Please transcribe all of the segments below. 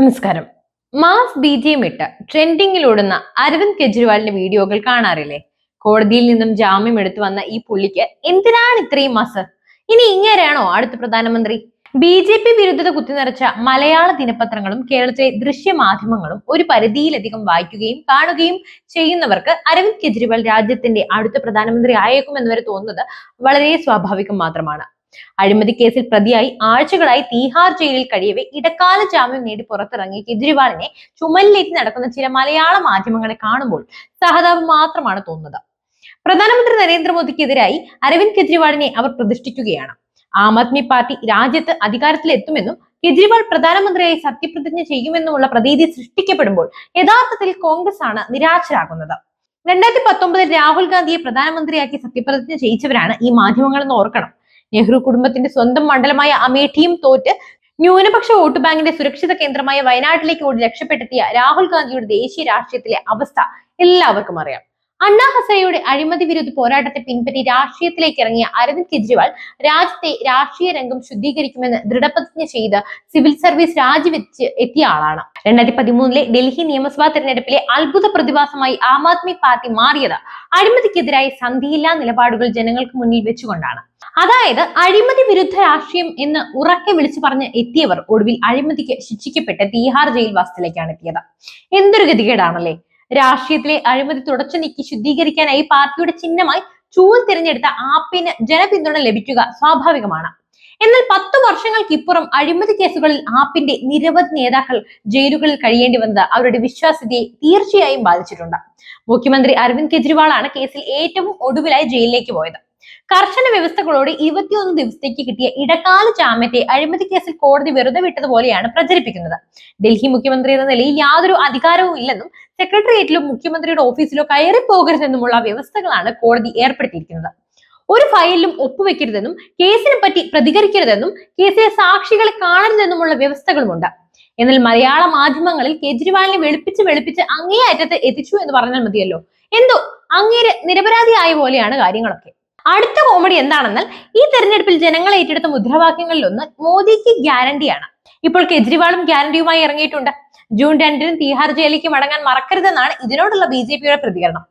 നമസ്കാരം. Mass B J ഇട്ട് ട്രെൻഡിങ്ങിലോടുന്ന അരവിന്ദ് കെജ്രിവാളിന്റെ വീഡിയോകൾ കാണാറില്ലേ? കോടതിയിൽ നിന്നും ജാമ്യം എടുത്തു വന്ന ഈ പുള്ളിക്ക് എന്തിനാണ് ഇത്രയും മാസ്? ഇനി ഇങ്ങനെയാണോ അടുത്ത പ്രധാനമന്ത്രി? ബി ജെ പി വിരുദ്ധത കുത്തിനിറച്ച മലയാള ദിനപത്രങ്ങളും കേരളത്തിലെ ദൃശ്യമാധ്യമങ്ങളും ഒരു പരിധിയിലധികം വായിക്കുകയും കാണുകയും ചെയ്യുന്നവർക്ക് അരവിന്ദ് കെജ്രിവാൾ രാജ്യത്തിന്റെ അടുത്ത പ്രധാനമന്ത്രി ആയേക്കുമെന്ന് വരെ തോന്നുന്നത് വളരെ സ്വാഭാവികം മാത്രമാണ്. അഴിമതി കേസിൽ പ്രതിയായി ആഴ്ചകളായി തീഹാർ ജയിലിൽ കഴിയവേ ഇടക്കാല ജാമ്യം നേടി പുറത്തിറങ്ങിയ കെജ്രിവാളിനെ ചുമലിലേറ്റി നടക്കുന്ന ചില മലയാള മാധ്യമങ്ങളെ കാണുമ്പോൾ സഹതാപം മാത്രമാണ് തോന്നുന്നത്. പ്രധാനമന്ത്രി നരേന്ദ്രമോദിക്കെതിരായി അരവിന്ദ് കെജ്രിവാളിനെ അവർ പ്രതിഷ്ഠിക്കുകയാണ്. ആം ആദ്മി പാർട്ടി രാജ്യത്ത് അധികാരത്തിലെത്തുമെന്നും കെജ്രിവാൾ പ്രധാനമന്ത്രിയായി സത്യപ്രതിജ്ഞ ചെയ്യുമെന്നുമുള്ള പ്രതീതി സൃഷ്ടിക്കപ്പെടുമ്പോൾ യഥാർത്ഥത്തിൽ കോൺഗ്രസ് ആണ് നിരാശരാകുന്നത്. രണ്ടായിരത്തി പത്തൊമ്പതിൽ രാഹുൽ ഗാന്ധിയെ പ്രധാനമന്ത്രിയാക്കി സത്യപ്രതിജ്ഞ ചെയ്യിച്ചവരാണ് ഈ മാധ്യമങ്ങളെന്ന് ഓർക്കണം. നെഹ്റു കുടുംബത്തിന്റെ സ്വന്തം മണ്ഡലമായ അമേഠിയും തോറ്റ് ന്യൂനപക്ഷ വോട്ട് ബാങ്കിന്റെ സുരക്ഷിത കേന്ദ്രമായ വയനാട്ടിലേക്ക് ഓടി രക്ഷപ്പെടുത്തിയ രാഹുൽ ഗാന്ധിയുടെ ദേശീയ രാഷ്ട്രീയത്തിലെ അവസ്ഥ എല്ലാവർക്കും അറിയാം. അണ്ണാ ഹസരയുടെ അഴിമതി വിരുദ്ധ പോരാട്ടത്തെ പിൻപറ്റി രാഷ്ട്രീയത്തിലേക്ക് ഇറങ്ങിയ അരവിന്ദ് കെജ്രിവാൾ രാജ്യത്തെ രാഷ്ട്രീയ രംഗം ശുദ്ധീകരിക്കുമെന്ന് ദൃഢപ്രതിജ്ഞ ചെയ്ത് സിവിൽ സർവീസ് രാജിവെച്ച് എത്തിയ ആളാണ്. രണ്ടായിരത്തി പതിമൂന്നിലെ ഡൽഹി നിയമസഭാ തെരഞ്ഞെടുപ്പിലെ അത്ഭുത പ്രതിഭാസമായി ആം ആദ്മി പാർട്ടി മാറിയത് അഴിമതിക്കെതിരായി സന്ധിയില്ലാ നിലപാടുകൾ ജനങ്ങൾക്ക് മുന്നിൽ വെച്ചുകൊണ്ടാണ്. അതായത് അഴിമതി വിരുദ്ധ രാഷ്ട്രീയം എന്ന് ഉറക്കെ വിളിച്ചു പറഞ്ഞ് എത്തിയവർ ഒടുവിൽ അഴിമതിക്ക് ശിക്ഷിക്കപ്പെട്ട് തീഹാർ ജയിൽ വാസത്തിലേക്കാണ് എത്തിയത്. എന്തൊരു ഗതികേടാണല്ലേ? രാഷ്ട്രീയത്തിലെ അഴിമതി തുടച്ചു നീക്കി ശുദ്ധീകരിക്കാനായി പാർട്ടിയുടെ ചിഹ്നമായി ചൂൽ തിരഞ്ഞെടുത്ത ആപ്പിന് ജനപിന്തുണ ലഭിക്കുക സ്വാഭാവികമാണ്. എന്നാൽ പത്തു വർഷങ്ങൾക്കിപ്പുറം അഴിമതി കേസുകളിൽ ആപ്പിന്റെ നിരവധി നേതാക്കൾ ജയിലുകളിൽ കഴിയേണ്ടി വന്നത് അവരുടെ വിശ്വാസ്യതയെ തീർച്ചയായും ബാധിച്ചിട്ടുണ്ട്. മുഖ്യമന്ത്രി അരവിന്ദ് കെജ്രിവാളാണ് കേസിൽ ഏറ്റവും ഒടുവിലായി ജയിലിലേക്ക് പോയത്. കർശന വ്യവസ്ഥകളോട് ഇരുപത്തിയൊന്ന് ദിവസത്തേക്ക് കിട്ടിയ ഇടക്കാല ജാമ്യത്തെ അഴിമതി കേസിൽ കോടതി വെറുതെ വിട്ടതുപോലെയാണ് പ്രചരിപ്പിക്കുന്നത്. ഡൽഹി മുഖ്യമന്ത്രി എന്ന നിലയിൽ യാതൊരു അധികാരവും ഇല്ലെന്നും സെക്രട്ടേറിയറ്റിലും മുഖ്യമന്ത്രിയുടെ ഓഫീസിലോ കയറി പോകരുതെന്നുമുള്ള വ്യവസ്ഥകളാണ് കോടതി ഏർപ്പെടുത്തിയിരിക്കുന്നത്. ഒരു ഫയലിലും ഒപ്പുവെക്കരുതെന്നും കേസിനെ പറ്റി പ്രതികരിക്കരുതെന്നും കേസിലെ സാക്ഷികളെ കാണരുതെന്നുമുള്ള വ്യവസ്ഥകളുമുണ്ട്. എന്നാൽ മലയാള മാധ്യമങ്ങളിൽ കേജ്രിവാളിനെ വെളുപ്പിച്ച് വെളുപ്പിച്ച് അങ്ങേയറ്റത്ത് എത്തിച്ചു എന്ന് പറഞ്ഞാൽ മതിയല്ലോ. എന്തോ അങ്ങേര് നിരപരാധിയായ പോലെയാണ് കാര്യങ്ങളൊക്കെ. അടുത്ത കോമഡി എന്താണെന്നാൽ ഈ തെരഞ്ഞെടുപ്പിൽ ജനങ്ങൾ ഏറ്റെടുത്ത മുദ്രാവാക്യങ്ങളിൽ ഒന്ന് മോദിക്ക് ഗ്യാരണ്ടിയാണ് ഇപ്പോൾ കെജ്രിവാളും ഗ്യാരണ്ടിയുമായി ഇറങ്ങിയിട്ടുണ്ട്. ജൂൺ രണ്ടിന് തീഹാർ ജയിലിലേക്ക് മടങ്ങാൻ മറക്കരുതെന്നാണ് ഇതിനോടുള്ള ബി പ്രതികരണം.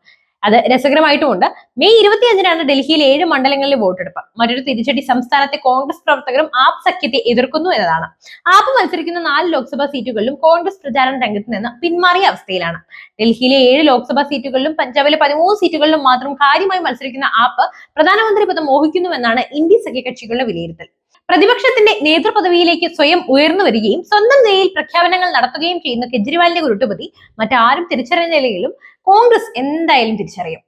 അത് രസകരമായിട്ടുമുണ്ട് മെയ് ഇരുപത്തിയഞ്ചിനാണ് ഡൽഹിയിലെ ഏഴ് മണ്ഡലങ്ങളിൽ വോട്ടെടുപ്പ്. മറ്റൊരു തിരിച്ചടി സംസ്ഥാനത്തെ കോൺഗ്രസ് പ്രവർത്തകരും ആപ്പ് സഖ്യത്തെ എതിർക്കുന്നു എന്നതാണ്. ആപ്പ് മത്സരിക്കുന്ന നാല് ലോക്സഭാ സീറ്റുകളിലും കോൺഗ്രസ് പ്രചാരണ രംഗത്ത് നിന്ന് പിന്മാറിയ അവസ്ഥയിലാണ്. ഡൽഹിയിലെ ഏഴ് ലോക്സഭാ സീറ്റുകളിലും പഞ്ചാബിലെ പതിമൂന്ന് സീറ്റുകളിലും മാത്രം കാര്യമായി മത്സരിക്കുന്ന ആപ്പ് പ്രധാനമന്ത്രി പദം മോഹിക്കുന്നുവെന്നാണ് ഇന്ത്യ സഖ്യകക്ഷികളുടെ വിലയിരുത്തൽ. പ്രതിപക്ഷത്തിന്റെ നേതൃപദവിയിലേക്ക് സ്വയം ഉയർന്നു വരികയും സ്വന്തം നിലയിൽ പ്രഖ്യാപനങ്ങൾ നടത്തുകയും ചെയ്യുന്ന കെജ്രിവാളിന്റെ കുരുട്ടുപതി മറ്റാരും തിരിച്ചറിഞ്ഞില്ലെങ്കിലും കോൺഗ്രസ് എന്തായാലും തിരിച്ചറിയും.